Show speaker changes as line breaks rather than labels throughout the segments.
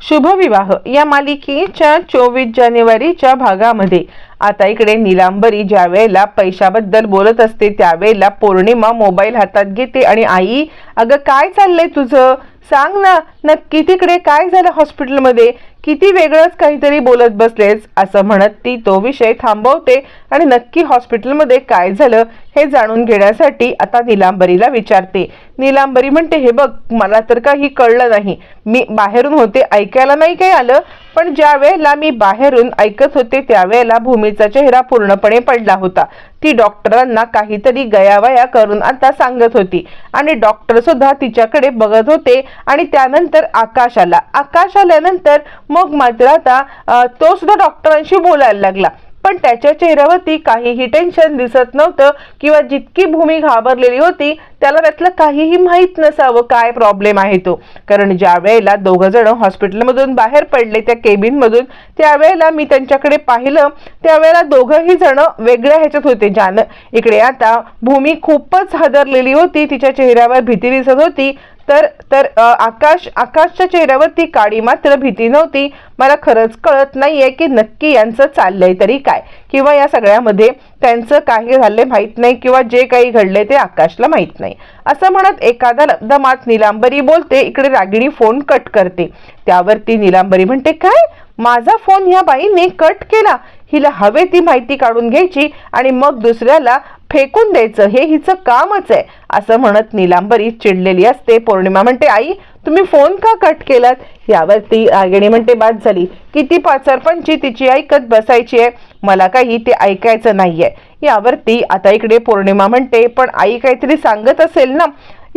शुभविवाह या मालिकेच्या चोवीस जानेवारीच्या भागामध्ये. आता इकडे निलांबरी ज्या वेळेला पैशाबद्दल बोलत असते त्यावेळेला पौर्णिमा मोबाईल हातात घेते आणि आई अगं काय चाललंय तुझं? सांग ना नक्की तिकडे काय झालं हॉस्पिटलमध्ये? किती वेगळंच काहीतरी बोलत बसलेस असं म्हणत ती तो विषय थांबवते आणि नक्की हॉस्पिटलमध्ये काय झालं हे जाणून घेण्यासाठी आता निलांबरीला विचारते. निलांबरी म्हणते हे बघ मला तर काही कळलं नाही. मी बाहेरून होते ऐकायला नाही काही आलं पण ज्या वेळेला मी बाहेरून ऐकत होते त्यावेळेला भूमीचा चेहरा पूर्णपणे पडला होता. ती डॉक्टरांना काहीतरी गयावया करून आता सांगत होती आणि डॉक्टर सुद्धा तिच्याकडे बघत होते आणि त्यानंतर आकाश आला. आकाश आल्यानंतर मग मात्र आता तो सुद्धा डॉक्टरांशी बोलायला लागला. पण त्याच्या चेहऱ्यावरती काहीही टेन्शन दिसत नव्हतं किंवा जितकी भूमी घाबरलेली होती त्याला त्यातलं काहीही माहीत नसावं काय प्रॉब्लेम आहे तो. कारण ज्या वेळेला दोघं जण हॉस्पिटलमधून बाहेर पडले त्या केबिनमधून त्यावेळेला मी त्यांच्याकडे पाहिलं त्यावेळेला दोघंही जण वेगळ्या ह्याच्यात होते. ज्यानं इकडे आता भूमी खूपच हादरलेली होती तिच्या चेहऱ्यावर भीती दिसत होती. तर तर आकाश आकाशच्या चेहऱ्यावरती काळी मात्र भीती नव्हती. मला खरंच कळत नाहीये की नक्की यांचं चाललंय तरी काय. किंवा या सगळ्यामध्ये त्यांचं काही झालंय माहीत नाही किंवा जे काही घडले ते आकाशला माहीत नाही. असं म्हणत एखादा दमात निलांबरी बोलते इकडे रागिणी फोन कट करते. त्यावरती निलांबरी म्हणते काय? माझा फोन ह्या बाईने कट केला. हिला हवे ती माहिती काढून घ्यायची आणि मग दुसऱ्याला फेकून द्यायचं. हे हिचं कामच आहे असं म्हणत निलांबरी चिडलेली असते. पौर्णिमा म्हणते आई तुम्ही फोन का कट केलात? यावरती रागिणी म्हणते बाद झाली. किती सरपंची तिची ऐकत बसायची आहे. मला काही ते ऐकायचं नाहीये. यावरती आता इकडे पौर्णिमा म्हणते पण आई काहीतरी सांगत असेल ना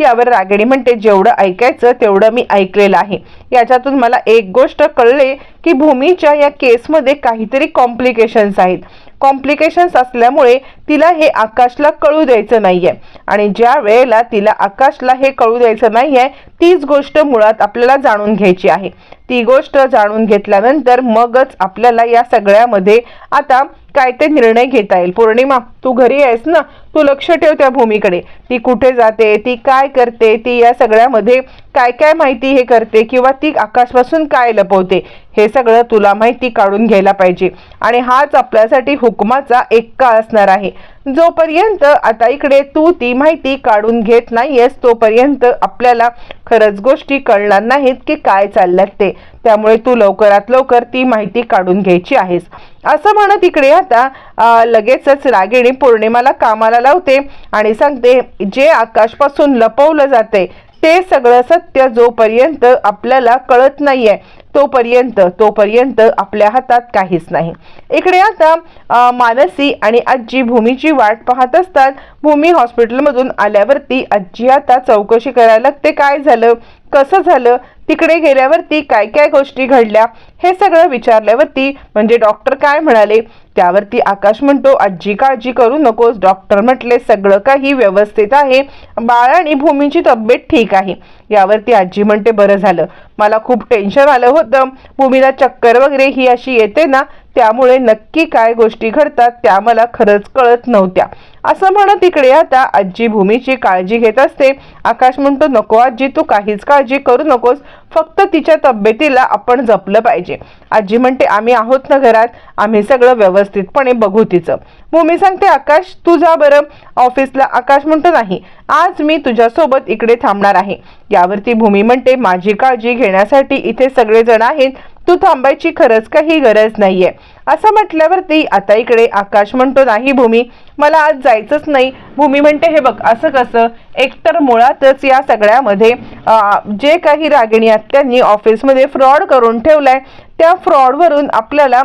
यावर रागिणी म्हणते जेवढं ऐकायचं तेवढं मी ऐकलेलं आहे. याच्यातून मला एक गोष्ट कळले की भूमीच्या या केसमध्ये काहीतरी कॉम्प्लिकेशन्स आहेत. कॉम्प्लिकेशन्स असल्यामुळे तिला हे आकाशला कळू द्यायचं नाही आहे आणि ज्या वेळेला तिला आकाशला हे कळू द्यायचं नाही आहे तीच गोष्ट मुळात आपल्याला जाणून घ्यायची आहे. ती गोष्ट जाणून घेतल्यानंतर मगच आपल्याला या सगळ्यामध्ये आता काय ते निर्णय घेता येईल? पौर्णिमा तू घरी आहेस ना? तू लक्ष ठेव त्या भूमीकडे. ती कुठे जाते ती काय करते ती या सगळ्यामध्ये काय काय माहिती हे करते किंवा ती आकाशपासून काय लपवते हे सगळं तुला माहिती काढून घ्यायला पाहिजे. आणि हाच आपल्यासाठी हुकमाचा एक काळ असणार आहे. जोपर्यंत आता इकडे तू ती माहिती काढून घेत नाहीयेस तोपर्यंत आपल्याला खरंच गोष्टी कळणार नाहीत की काय चालल्यात ते. त्यामुळे तू लवकरात लवकर ती माहिती काढून घ्यायची आहेस. असं म्हणत इकडे आता लगेचच रागिणी पौर्णिमाला कामाला लावते आणि सांगते जे आकाशपासून लपवलं जाते ते सगळं सत्य जोपर्यंत आपल्याला कळत नाहीये. तोपर्यंत तोपर्यंत आपल्या हातात काहीच नाही. इकडे आता मानसी आणि आजी भूमीची वाट पाहत असतात. भूमी हॉस्पिटलमधून आल्यावरती आजी आता चौकशी करायला लागते काय झालं? कसं झालं? तिकडे गेल्यावरती काय काय गोष्टी घडल्या? हे सगळं विचारल्यावरती म्हणजे डॉक्टर काय म्हणाले? त्यावरती आकाश म्हणतो आजी काळजी करू नकोस. डॉक्टर म्हटले सगळं काही व्यवस्थित आहे. बाळ आणि भूमीची तब्येत ठीक आहे. यावरती आजी म्हणते बरं झालं. मला खूप टेन्शन आलं होतं. भूमीला चक्कर वगैरे ही अशी येते ना त्यामुळे नक्की काय गोष्टी घडतात त्या मला खरंच कळत नव्हत्या. असं म्हणत इकडे आता आजी भूमीची काळजी घेत असते. आकाश म्हणतो नको आजी तू काहीच काळजी करू नकोस. फक्त तिच्या तब्येतीला आपण जपलं पाहिजे. आजी म्हणते आम्ही आहोत ना घरात. आम्ही सगळं व्यवस्थितपणे बघू तिचं. भूमी सांगते आकाश तू जा बरं. ऑफिसला. आकाश म्हणतो नाही. आज मी तुझ्यासोबत इकडे थांबणार आहे. यावरती भूमी म्हणते माझी काळजी घेण्यासाठी इथे सगळेजण आहेत. तू थांबायची खरंच काही गरज नाहीये. असं म्हटल्यावरती आता इकडे आकाश म्हणतो नाही भूमी मला आज जायचंच नाही. भूमी म्हणते हे बघ असं कसं? एकतर मुळातच या सगळ्यामध्ये जे काही रागिणी आत्यांनी ऑफिसमध्ये फ्रॉड करून ठेवलाय. त्या फ्रॉडवरून आपल्याला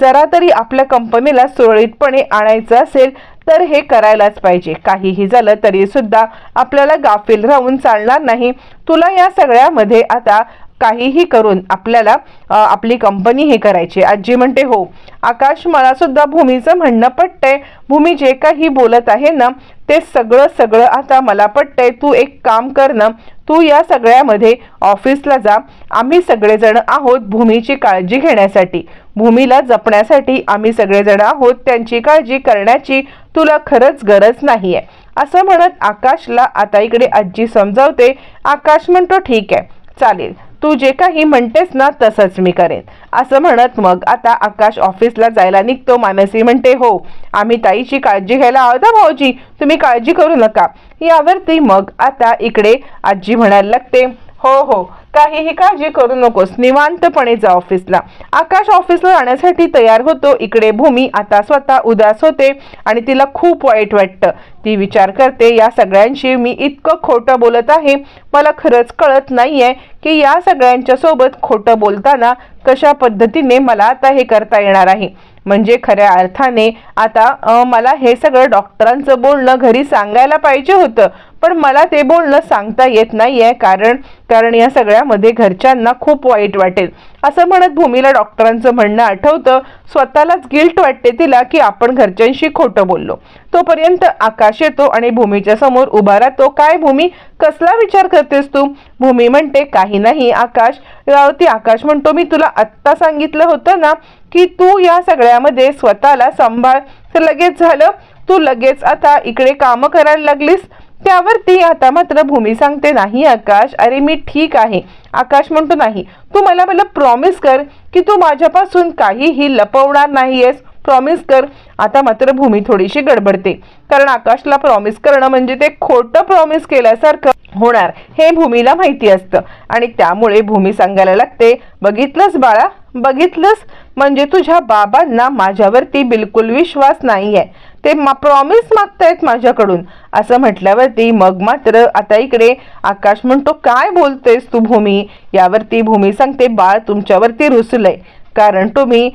जरा तरी आपल्या कंपनीला सुरळीतपणे आणायचं असेल तर हे करायलाच पाहिजे. काहीही झालं तरी सुद्धा आपल्याला गाफील राहून चालणार नाही. तुला या सगळ्यामध्ये आता काहीही करून आपल्याला आपली कंपनी हे करायची. आहे. आजी म्हणते हो. आकाश मला सुद्धा भूमीचं म्हणणं पटतंय. भूमी जे काही बोलत आहे ना ते सगळं सगळं आता मला पटतंय. तू एक काम कर ना तू या सगळ्यामध्ये ऑफिसला जा. आम्ही सगळेजण आहोत भूमीची काळजी घेण्यासाठी. भूमीला जपण्यासाठी आम्ही सगळेजण आहोत त्यांची काळजी करण्याची तुला खरंच गरज नाही आहे असं म्हणत आकाशला आता इकडे आजी समजावते. आकाश म्हणतो ठीक आहे चालेल. तू जे काही म्हणतेस ना तसंच मी करेन. असं म्हणत मग आता आकाश ऑफिसला जायला निघतो. मानसी म्हणते हो आम्ही ताईची काळजी घ्यायला आहोत भाऊजी. तुम्ही काळजी करू नका. यावरती मग आता इकडे आजी म्हणायला लागते हो हो काहीही काळजी करू नकोस. निवांतपणे जा ऑफिसला. आकाश ऑफिसला जाण्यासाठी तयार होतो. इकडे भूमी आता स्वतः उदास होते आणि तिला खूप वाईट वाटतं. ती विचार करते या सगळ्यांशी मी इतकं खोटं बोलत आहे. मला खरंच कळत नाहीये की या सगळ्यांच्या सोबत खोटं बोलताना कशा पद्धतीने मला आता हे करता येणार आहे. म्हणजे खऱ्या अर्थाने आता मला हे सगळं डॉक्टरांचं बोलणं घरी सांगायला पाहिजे होतं. पण मला ते बोलणं सांगता येत नाहीये कारण कारण या सगळ्यामध्ये घरच्यांना खूप वाईट वाटेल. असं म्हणत भूमीला डॉक्टरांचं म्हणणं आठवतं. स्वतःलाच गिल्ट वाटते तिला की आपण घरच्यांशी खोटं बोललो. तोपर्यंत आकाश येतो आणि भूमीच्या समोर उभा राहतो. काय भूमी? कसला विचार करतेस तू? भूमी म्हणते काही नाही आकाश. यावरती आकाश म्हणतो मी तुला आत्ता सांगितलं होतं ना की तू या सगळ्यामध्ये स्वतःला सांभाळ. तर लगेच झालं. तू लगेच आता इकडे कामं करायला लागलीस? त्यावरती आता मात्र भूमी सांगते नाही आकाश. अरे मी ठीक आहे. आकाश म्हणतो नाही. तू मला मला प्रॉमिस कर की तू माझ्यापासून काहीही लपवणार नाहीयेस. प्रॉमिस कर. आता मात्र भूमी थोडीशी गडबडते. कारण आकाशला प्रॉमिस करणं म्हणजे ते खोटं प्रॉमिस केल्यासारखं होणार हे भूमीला माहिती असतं. आणि त्यामुळे भूमी सांगायला लागते बघितलंस बाळा बघितलंस? म्हणजे तुझ्या बाबांना माझ्यावरती बिलकुल विश्वास नाही आहे ते मा प्रॉमिस मागतायत माझ्याकडून. असं म्हटल्यावरती मग मात्र आता इकडे आकाश म्हणतो काय बोलतेस तू भूमी? यावरती भूमी सांगते बाळ तुमच्यावरती रुसलंय. कारण तुम्ही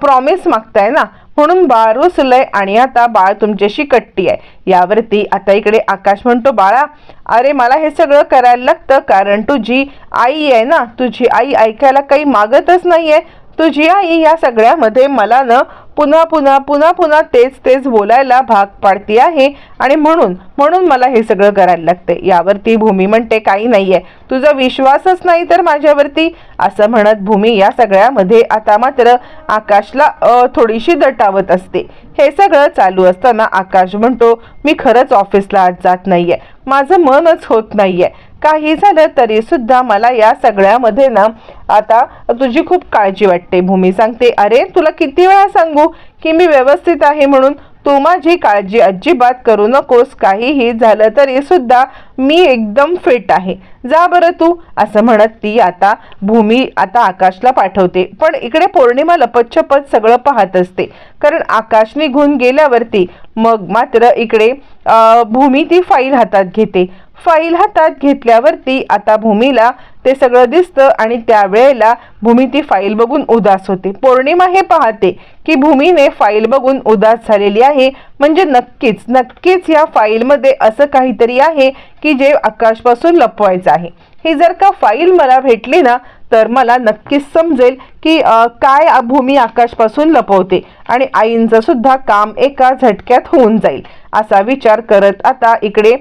प्रॉमिस मागताय ना? म्हणून बाळ रुसलंय आणि आता बाळ तुमच्याशी कट्टी आहे. यावरती आता इकडे आकाश म्हणतो बाळा अरे मला हे सगळं करायला लागतं कारण तुझी आई आहे ना? तुझी आई ऐकायला काही मागतच नाहीये. तुझी आई या सगळ्यामध्ये मला न पुन्हा पुन्हा पुन्हा पुन्हा तेच तेच बोलायला भाग पाडती आहे आणि म्हणून म्हणून मला हे सगळं करायला लागते. यावरती भूमी म्हणते काही नाहीये. तुझा विश्वासच नाही तर माझ्यावरती. असं म्हणत भूमी या सगळ्यामध्ये आता मात्र आकाशला थोडीशी दटावत असते. हे सगळं चालू असताना आकाश म्हणतो मी खरंच ऑफिसला आज जात नाहीये. माझं मनच होत नाहीये. काही झालं तरी सुद्धा मला या सगळ्यामध्ये ना आता तुझी खूप काळजी वाटते भूमी सांगते. अरे तुला किती वेळा सांगू की मी व्यवस्थित आहे म्हणून तू माझी काळजी अजिबात करू नकोस काहीही झालं तरी सुद्धा मी एकदम फिट आहे. जा बरं तू असं म्हणत ती आता भूमी आता आकाशला पाठवते. पण इकडे पौर्णिमा लपतछपत सगळं पाहत असते. कारण आकाश निघून गेल्यावरती मग मात्र इकडे भूमी ती फाईल हातात घेते. फाईल हातात घेतल्यावरती आता भूमीला ते सगळं दिसतं आणि त्यावेळेला भूमी ती फाईल बघून उदास होते. पौर्णिमा हे पाहते की भूमीने फाईल बघून उदास झालेली आहे. म्हणजे नक्कीच नक्कीच या फाईलमध्ये असं काहीतरी आहे की जे आकाशपासून लपवायचं आहे. ही जर का फाईल मला भेटली ना तर मला नक्कीच समजेल की काय भूमी आकाशपासून लपवते आणि आईंचं सुद्धा काम एका झटक्यात होऊन जाईल असा विचार करत आता इकडे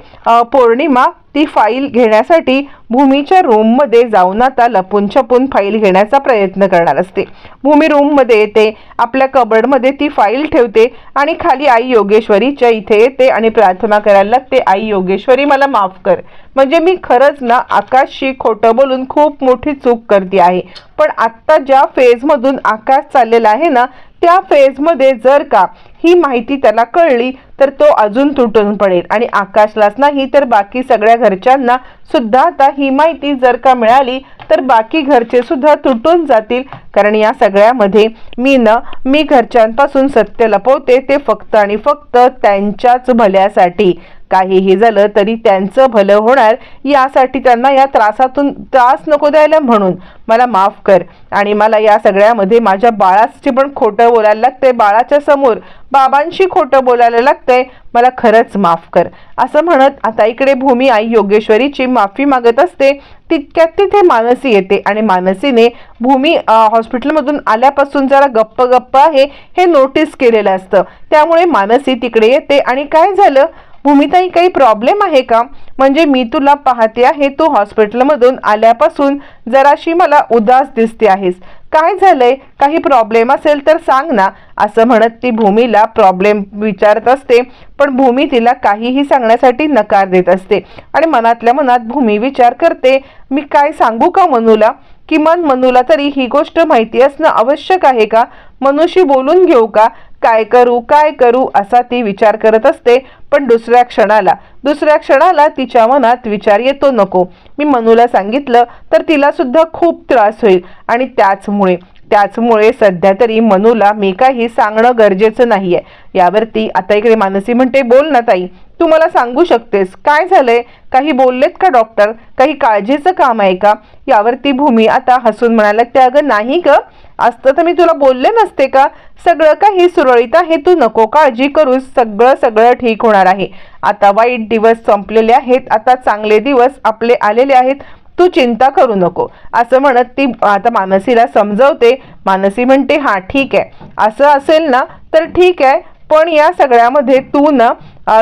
पौर्णिमा ती फाईल घेण्यासाठी भूमीच्या रूममध्ये जाऊन आता लपून छपून फाईल घेण्याचा प्रयत्न करणार असते. भूमी रूममध्ये येते आपल्या कबडमध्ये ती फाईल ठेवते आणि खाली आई योगेश्वरीच्या इथे येते आणि प्रार्थना करायला लागते आई योगेश्वरी मला माफ कर. म्हणजे मी खरंच ना आकाशशी खोटं बोलून खूप मोठी चूक करते आहे. पण आत्ता ज्या फेजमधून आकाश चाललेला आहे ना त्या फेजमध्ये जर का ही माहिती त्याला कळली तर तो अजून तुटून पडेल. आणि आकाशलाच नाही तर बाकी सगळ्या घरच्यांना सुद्धा आता ही माहिती जर का मिळाली तर बाकी घरचे सुद्धा तुटून जातील. कारण या सगळ्यामध्ये मी न मी घरच्यांपासून सत्य लपवते ते फक्त आणि फक्त त्यांच्याच भल्यासाठी. काहीही झालं तरी त्यांचं भलं होणार यासाठी त्यांना या त्रासातून त्रास नको द्यायला म्हणून. मला माफ कर. आणि मला या सगळ्यामध्ये माझ्या बाळाची पण खोटं बोलायला लागतंय बाळाच्या समोर. बाबांशी खोटं बोलायला लागतंय. मला खरंच माफ कर. असं म्हणत आता इकडे भूमी आई योगेश्वरीची माफी मागत असते. तितक्यात तिथे मानसी येते आणि मानसीने भूमी हॉस्पिटलमधून आल्यापासून जरा गप्प गप्प आहे हे नोटीस केलेलं असतं. त्यामुळे मानसी तिकडे येते आणि काय झालं? भूमिताई काही प्रॉब्लेम आहे का? म्हणजे मी तुला पाहते आहे तू हॉस्पिटलमधून आल्यापासून जराशी मला उदास दिसते आहेस. काय झालंय? काही प्रॉब्लेम असेल तर सांग ना. असं म्हणत ती भूमीला प्रॉब्लेम विचारत असते पण भूमी तिला काहीही सांगण्यासाठी नकार देत असते. आणि मनातल्या मनात भूमी विचार करते मी काय सांगू का मनूला? किमान मनूला तरी ही गोष्ट माहिती असणं आवश्यक आहे का? मनूशी बोलून घेऊ का? काय करू काय करू असा ती विचार करत असते पण दुसऱ्या क्षणाला. दुसऱ्या क्षणाला तिच्या मनात विचार येतो नको. मी मनूला सांगितलं तर तिला सुद्धा खूप त्रास होईल. आणि त्याचमुळे त्याचमुळे सध्या तरी मनूला मी काही सांगणं गरजेचं नाहीये. यावरती आता इकडे मानसी म्हणते बोल ना ताई तू मला सांगू शकतेस. काय झालंय? काही बोललेत का डॉक्टर? काही काळजीचं काम आहे का? यावरती भूमी आता हसून म्हणाला त्या अगं नाही ग. असतं तर मी तुला बोलले नसते का? सगळं काही सुरळीत आहे. तू नको काळजी करूस. सगळं सगळं ठीक होणार आहे. आता वाईट दिवस संपलेले आहेत. आता चांगले दिवस आपले आलेले आहेत. तू चिंता करू नको. असं म्हणत ती आता मानसीला समजवते. मानसी म्हणते हा ठीक आहे. असं असेल ना तर ठीक आहे. पण या सगळ्यामध्ये तू ना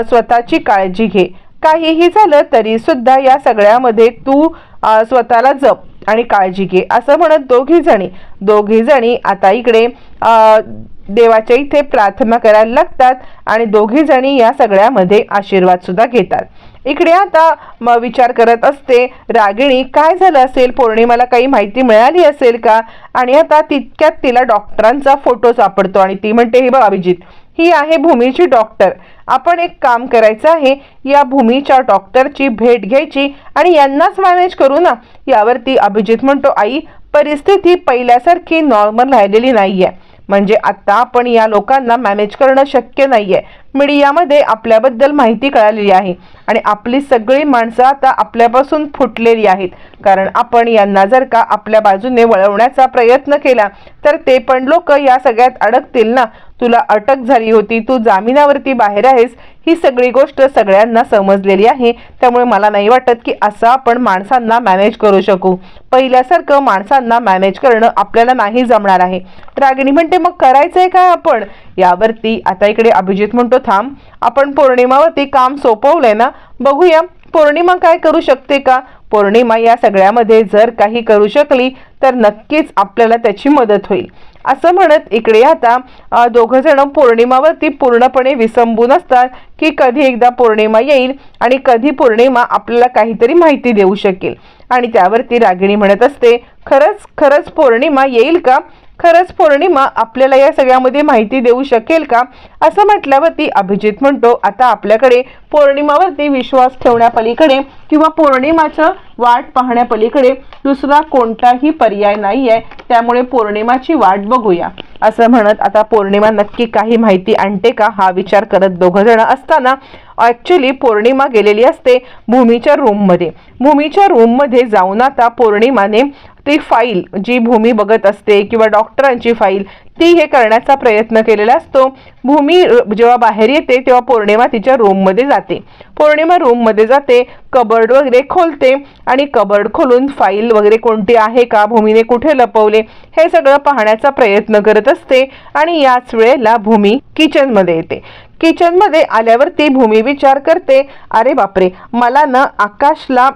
स्वतःची काळजी घे. काहीही झालं तरी सुद्धा या सगळ्यामध्ये तू स्वतःला जप. आणि काळजी घे. असं म्हणत दोघी जणी दोघी जणी आता इकडे देवाच्या इथे प्रार्थना करायला लागतात आणि दोघी जणी या सगळ्यामध्ये आशीर्वाद सुद्धा घेतात. इकडे आता म विचार करत असते रागिणी काय झालं असेल? पौर्णिमाला काही माहिती मिळाली असेल का? आणि आता तितक्यात तिला डॉक्टरांचा फोटो सापडतो आणि ती म्हणते हे बघ अभिजित ही आहे भूमीची डॉक्टर आपण एक काम करायचं आहे या भूमीच्या डॉक्टरची भेट घ्यायची आणि यांनाच मॅनेज करू ना. यावरती अभिजित म्हणतो आई परिस्थिती पहिल्यासारखी नॉर्मल राहिलेली नाही आहे म्हणजे आता आपण या लोकांना मॅनेज करणं शक्य नाही आहे मीडियामध्ये आपल्याबद्दल माहिती कळालेली आहे आणि आपली सगळी माणसं आता आपल्यापासून फुटलेली आहेत. कारण आपण यांना जर का आपल्या बाजूने वळवण्याचा प्रयत्न केला तर ते पण लोक या सगळ्यात अडकतील ना. तुला अटक झाली होती तू जामिनावरती बाहेर आहेस ही सगळी गोष्ट सगळ्यांना समजलेली आहे. त्यामुळे मला नाही वाटत की असं आपण माणसांना मॅनेज करू शकू. पहिल्यासारखं माणसांना मॅनेज करणं आपल्याला नाही जमणार आहे. रागिणी म्हणते मग करायचंय काय आपण? यावरती आता इकडे अभिजित म्हणतो थांब आपण पौर्णिमावरती काम सोपवलंय ना बघूया पौर्णिमा काय करू शकते का? पौर्णिमा या सगळ्यामध्ये जर काही करू शकली तर नक्कीच आपल्याला त्याची मदत होईल. असं म्हणत इकडे आता दोघ जण पौर्णिमावरती पूर्णपणे विसंबून असतात की कधी एकदा पौर्णिमा येईल आणि कधी पौर्णिमा आपल्याला काहीतरी माहिती देऊ शकेल. आणि त्यावरती रागिणी म्हणत असते खरंच खरंच पौर्णिमा येईल का? खरंच पौर्णिमा आपल्याला या सगळ्यामध्ये माहिती देऊ शकेल का? असं म्हटल्यावरती अभिजित म्हणतो आता आपल्याकडे पौर्णिमावरती विश्वास ठेवण्यापलीकडे किंवा पौर्णिमाचं वाट पाहण्यापलीकडे दुसरा कोणताही पर्याय नाही आहे त्यामुळे पौर्णिमाची वाट बघूया. असं म्हणत आता पौर्णिमा नक्की काही माहिती आणते का? हा विचार करत दोघं जण असताना ॲक्च्युली पौर्णिमा गेलेली असते भूमीच्या रूममध्ये भूमीच्या रूममध्ये जाऊन आता पौर्णिमाने ती फाईल जी भूमी बघत असते किंवा डॉक्टरांची फाईल ती हे करण्याचा प्रयत्न केलेला असतो भूमी जेव्हा बाहेर येते तेव्हा पौर्णिमा तिच्या रूममध्ये जाते. पौर्णिमा रूममध्ये जाते कबर्ड वगैरे खोलते आणि कबर्ड खोलून फाईल वगैरे कोणती आहे का भूमीने कुठे लपवले हे सगळं पाहण्याचा प्रयत्न करत असते आणि याच वेळेला भूमी किचनमध्ये येते. किचनमध्ये आल्यावरती भूमी विचार करते अरे बापरे मला ना आकाशला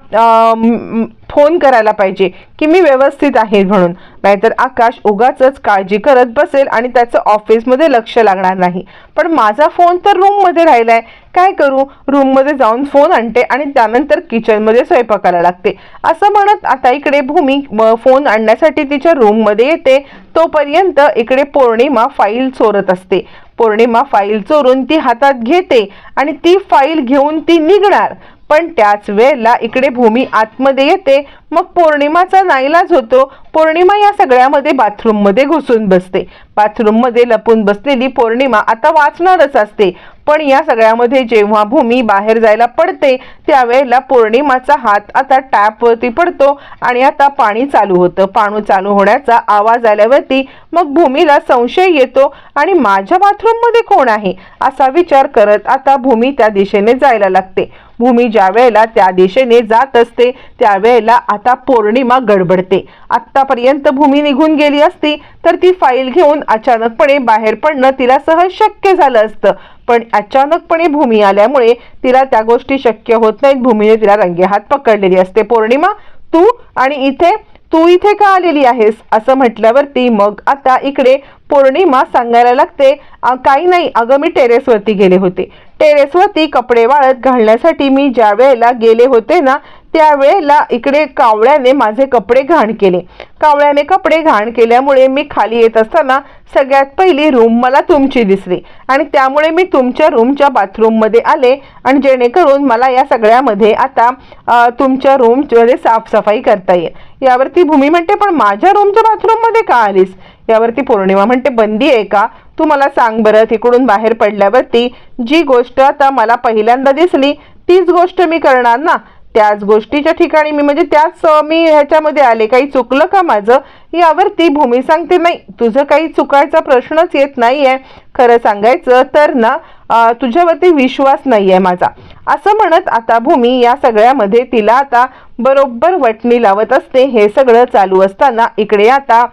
फोन करायला पाहिजे की मी व्यवस्थित आहे म्हणून. नाहीतर आकाश उगाच काळजी करत बसेल आणि त्याचं ऑफिसमध्ये लक्ष लागणार नाही. पण माझा फोन तर रूममध्ये राहिलाय. काय करू? रूममध्ये जाऊन फोन आणते आणि त्यानंतर किचनमध्ये स्वयंपाकाला लागते. असं म्हणत आता इकडे भूमी फोन आणण्यासाठी तिच्या रूममध्ये येते. तोपर्यंत इकडे पौर्णिमा फाईल चोरत असते. पौर्णिमा फाईल चोरून ती हातात घेते आणि ती फाईल घेऊन ती निघणार. पण त्याच वेळेला इकडे भूमी आतमध्ये येते. मग पौर्णिमाचा नाईलाज होतो पौर्णिमा या सगळ्यामध्ये बाथरूममध्ये घुसून बसते. बाथरूममध्ये लपून बसलेली पौर्णिमा आता वाचणारच असते. पण या सगळ्यामध्ये जेव्हा भूमी बाहेर जायला पडते त्यावेळेला पौर्णिमाचा हात आता टॅपवरती पडतो आणि आता पाणी चालू होतं. पाणी चालू होण्याचा आवाज आल्यावरती मग भूमीला संशय येतो आणि माझ्या बाथरूममध्ये कोण आहे? असा विचार करत आता भूमी त्या दिशेने जायला लागते. भूमी ज्या वेळेला त्या दिशेने जात असते त्यावेळेला आता पौर्णिमा गडबडते. आत्तापर्यंत भूमी निघून गेली असती तर ती फाईल घेऊन अचानकपणे बाहेर पडणं तिला सहज शक्य झालं असतं. पण अचानकपणे भूमी आल्यामुळे तिला त्या गोष्टी शक्य होत नाहीत. भूमीने तिला रंगेहात पकडलेली असते. पौर्णिमा तू आणि इथे तू इथे का आलेली आहेस? असं म्हटल्यावरती मग आता इकडे पौर्णिमा सांगायला लागते काही नाही. अगं मी टेरेसवरती गेले होते. टेरेसवरती कपडे वाळत घालण्यासाठी मी ज्या वेळेला गेले होते ना त्यावेळेला इकडे कावळ्याने माझे कपडे घाण केले. कावळ्याने कपडे घाण केल्यामुळे मी खाली येत असताना सगळ्यात पहिली रूम मला तुमची दिसली आणि त्यामुळे मी तुमच्या रूमच्या बाथरूममध्ये आले आणि जेणेकरून मला या सगळ्यामध्ये आता तुमच्या रूममध्ये साफसफाई करता येईल. यावरती भूमी म्हणते पण माझ्या रूमच्या बाथरूममध्ये का आलीस? यावरती पौर्णिमा म्हणते बंदी आहे का? तू मला सांग बरं तिकडून बाहेर पडल्यावरती जी गोष्ट आता मला पहिल्यांदा दिसली तीच गोष्ट मी करणार ना? त्याच गोष्टीच्या ठिकाणी मी म्हणजे त्याच मी ह्याच्यामध्ये आले. काही चुकलं का माझं? यावर ती भूमी सांगते नाही तुझं काही चुकायचा प्रश्नच येत नाहीये. खरं सांगायचं तर ना तुझ्यावरती विश्वास नाहीये माझा. असं म्हणत आता भूमी या सगळ्यामध्ये तिला आता बरोबर वटणी लावत असते. हे सगळं चालू असताना इकडे आता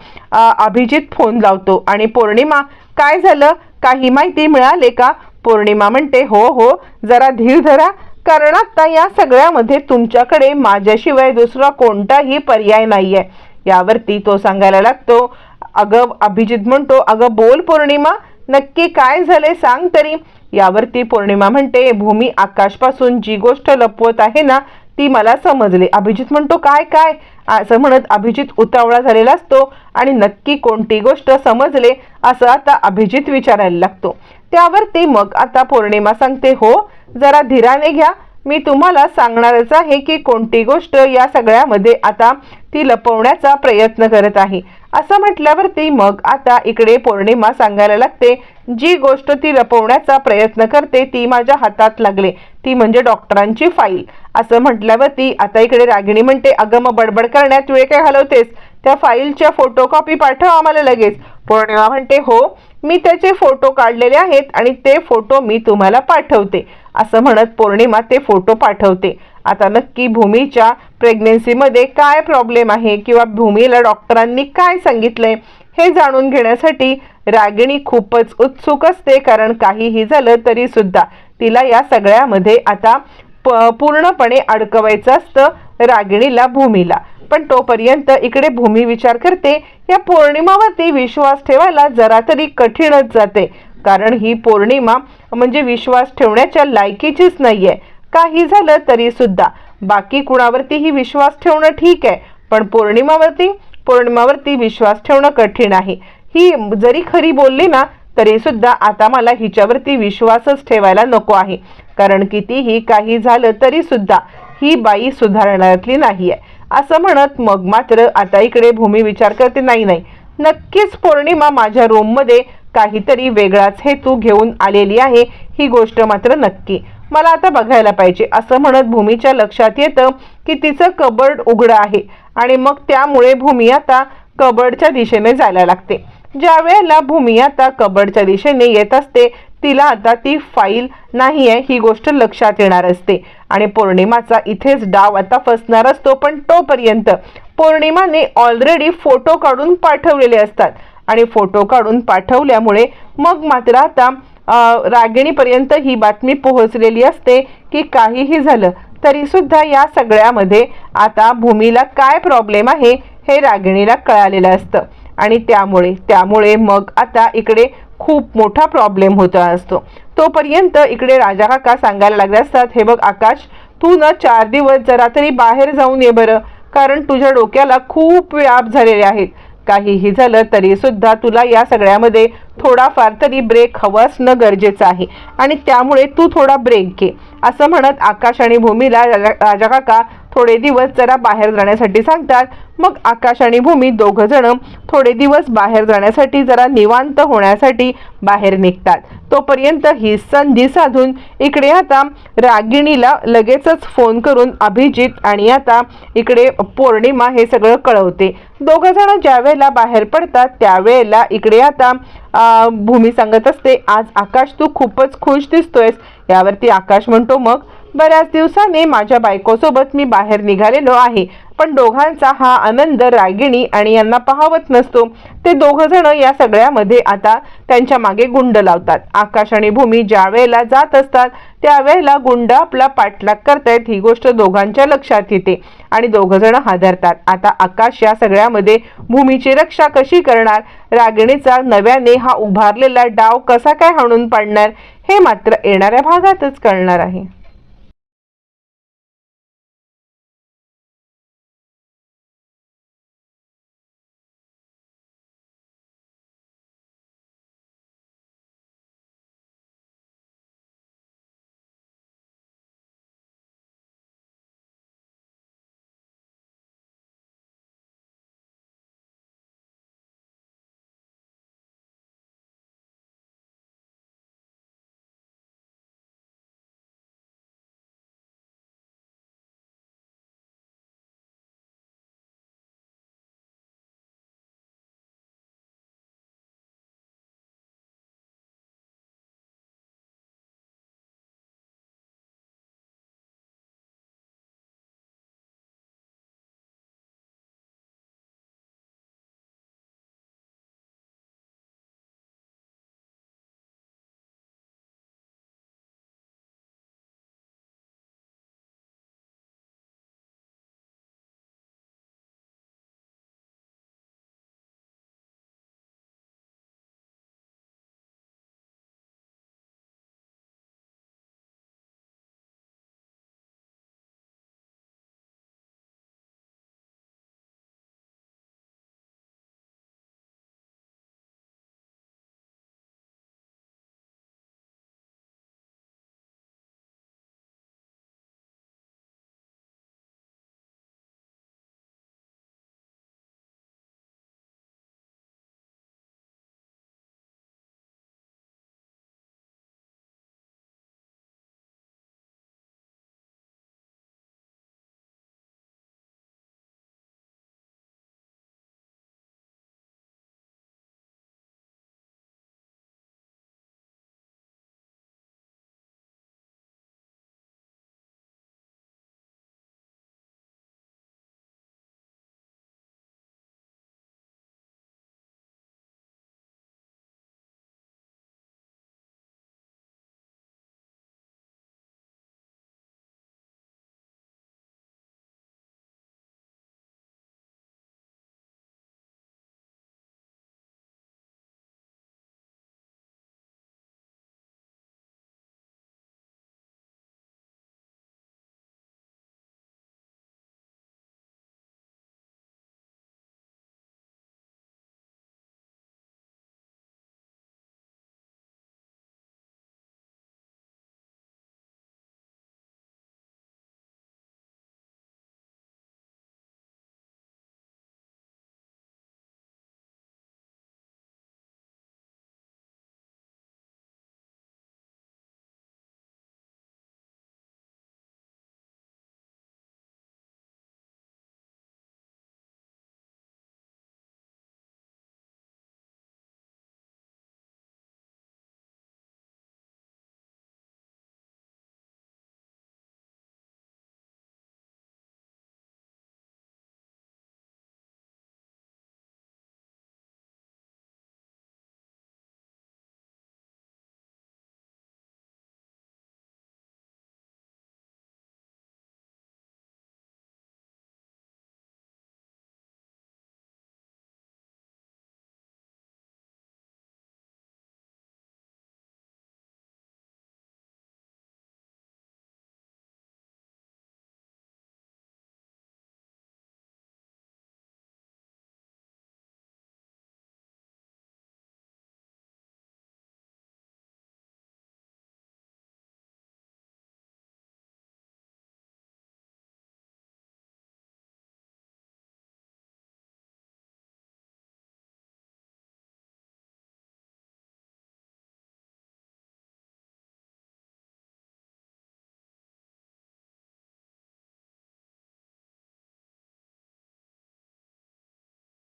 अभिजित फोन लावतो. आणि पौर्णिमा काय झालं? काही माहिती मिळाले का? पौर्णिमा म्हणते हो हो जरा धीर धरा. कारण आता या सगळ्यामध्ये तुमच्याकडे माझ्याशिवाय दुसरा कोणताही पर्याय नाहीये. यावरती तो सांगायला लागतो अगं अभिजित म्हणतो अगं बोल पौर्णिमा नक्की काय झाले सांग तरी. यावरती पौर्णिमा म्हणते भूमी आकाशपासून जी गोष्ट लपवत आहे ना ती मला समजली. अभिजित म्हणतो काय काय? असं म्हणत अभिजित उतावळा झालेला असतो आणि नक्की कोणती गोष्ट समजले असं आता अभिजित विचारायला लागतो. त्यावरती मग आता पौर्णिमा सांगते हो जरा धीराने घ्या. मी तुम्हाला सांगणारच आहे की कोणती गोष्ट या सगळ्यामध्ये आता ती लपवण्याचा प्रयत्न करत आहे. असं म्हटल्यावरती मग आता इकडे पौर्णिमा सांगायला लागते. जी गोष्ट ती लपवण्याचा प्रयत्न करते ती माझ्या हातात लागले. ती म्हणजे डॉक्टरांची फाईल. असं म्हटल्यावरती आता इकडे रागिणी म्हणते अगं मग बडबड करण्यात वेळ काय घालवतेस? त्या फाईलच्या फोटोकॉपी पाठव आम्हाला लगेच. पौर्णिमा म्हणते हो मी त्याचे फोटो काढलेले आहेत आणि ते फोटो मी तुम्हाला पाठवते. असं म्हणत पौर्णिमा ते फोटो पाठवते. आता नक्की भूमीच्या प्रेग्नेन्सीमध्ये काय प्रॉब्लेम आहे किंवा भूमीला डॉक्टरांनी काय सांगितलंय हे जाणून घेण्यासाठी रागिणी खूपच उत्सुक असते. कारण काहीही झालं तरी सुद्धा तिला या सगळ्यामध्ये आता प- पूर्णपणे अडकवायचं असतं रागिणीला भूमीला. पण तोपर्यंत इकडे भूमी विचार करते या पौर्णिमावरती विश्वास ठेवायला जरा तरी कठीणच जाते. कारण ही पौर्णिमा म्हणजे विश्वास ठेवण्याच्या लायकीचीच नाही आहे काही झालं तरी सुद्धा. बाकी कुणावरतीही विश्वास ठेवणं ठीक आहे पण पौर्णिमावरती पौर्णिमावरती विश्वास ठेवणं कठीण आहे. ही जरी खरी बोलली ना तरी सुद्धा आता मला हिच्यावरती विश्वासच ठेवायला नको आहे. कारण कितीही काही झालं तरी सुद्धा ही बाई सुधारण्यातली नाही आहे असं म्हणत मग मात्र आता इकडे भूमी विचार करते नाही नाही. नक्कीच पौर्णिमा माझ्या रूममध्ये काहीतरी वेगळाच हेतू घेऊन आलेली आहे. ही गोष्ट मात्र नक्की. मला आता बघायला पाहिजे. असं म्हणत भूमीच्या लक्षात येतं की तिचं कबर्ड उघडं आहे आणि मग त्यामुळे भूमी आता कबर्डच्या दिशेने जायला लागते. ज्या वेळेला भूमी आता कबर्डच्या दिशेने येत असते तिला आता ती फाईल नाही आहे ही गोष्ट लक्षात येणार असते. आणि पौर्णिमाचा इथेच डाव आता फसणार असतो पण तोपर्यंत पौर्णिमाने ऑलरेडी फोटो काढून पाठवलेले असतात. आणि फोटो काढून पाठवल्यामुळे मग मात्र आता रागिणीपर्यंत ही बातमी पोहोचलेली असते की काहीही झालं तरीसुद्धा या सगळ्यामध्ये आता भूमीला काय प्रॉब्लेम आहे हे रागिणीला कळालेलं असतं. आणि त्यामुळे त्यामुळे मग आता इकडे खूप मोठा प्रॉब्लेम होता असतो. तोपर्यंत इकडे राजा काका सांगायला लागले असतात हे बघ आकाश तू ना चार दिवस जरा तरी बाहेर जाऊन ये बरं कारण तुझ्या डोक्याला खूप व्याप झालेले आहेत. काहीही झालं तरी सुद्धा तुला या सगळ्यामध्ये थोडाफार तरी ब्रेक हवा असणं गरजेचं आहे. आणि त्यामुळे तू थोडा ब्रेक घे. असं म्हणत आकाश आणि भूमीला राजा राजा काका थोडे दिवस जरा बाहेर जाण्यासाठी सांगतात. मग आकाश आणि भूमी दोघं जण थोडे दिवस बाहेर जाण्यासाठी जरा निवांत होण्यासाठी बाहेर निघतात. तोपर्यंत ही संधी साधून इकडे आता रागिणीला लगेचच फोन करून अभिजित आणि आता इकडे पौर्णिमा हे सगळं कळवते. दोघं जण ज्या वेळेला बाहेर पडतात त्यावेळेला इकडे आता भूमी सांगत असते आज आकाश तू खूपच खुश दिसतोयस. यावरती आकाश म्हणतो मग बऱ्याच दिवसाने माझ्या बायकोसोबत मी बाहेर निघालेलो आहे. पण दोघांचा हा आनंद रागिणी आणि यांना पाहावत नसतो. ते दोघं जण या सगळ्यामध्ये आता त्यांच्या मागे गुंड लावतात. आकाश आणि भूमी ज्या वेळेला जात असतात त्यावेळेला गुंड आपला पाठलाग करतायत ही गोष्ट दोघांच्या लक्षात येते आणि दोघं जण हादरतात. आता आकाश या सगळ्यामध्ये भूमीची रक्षा कशी करणार? रागिणीचा नव्याने हा उभारलेला डाव कसा काय हाणून पाडणार? हे मात्र येणाऱ्या भागातच कळणार आहे.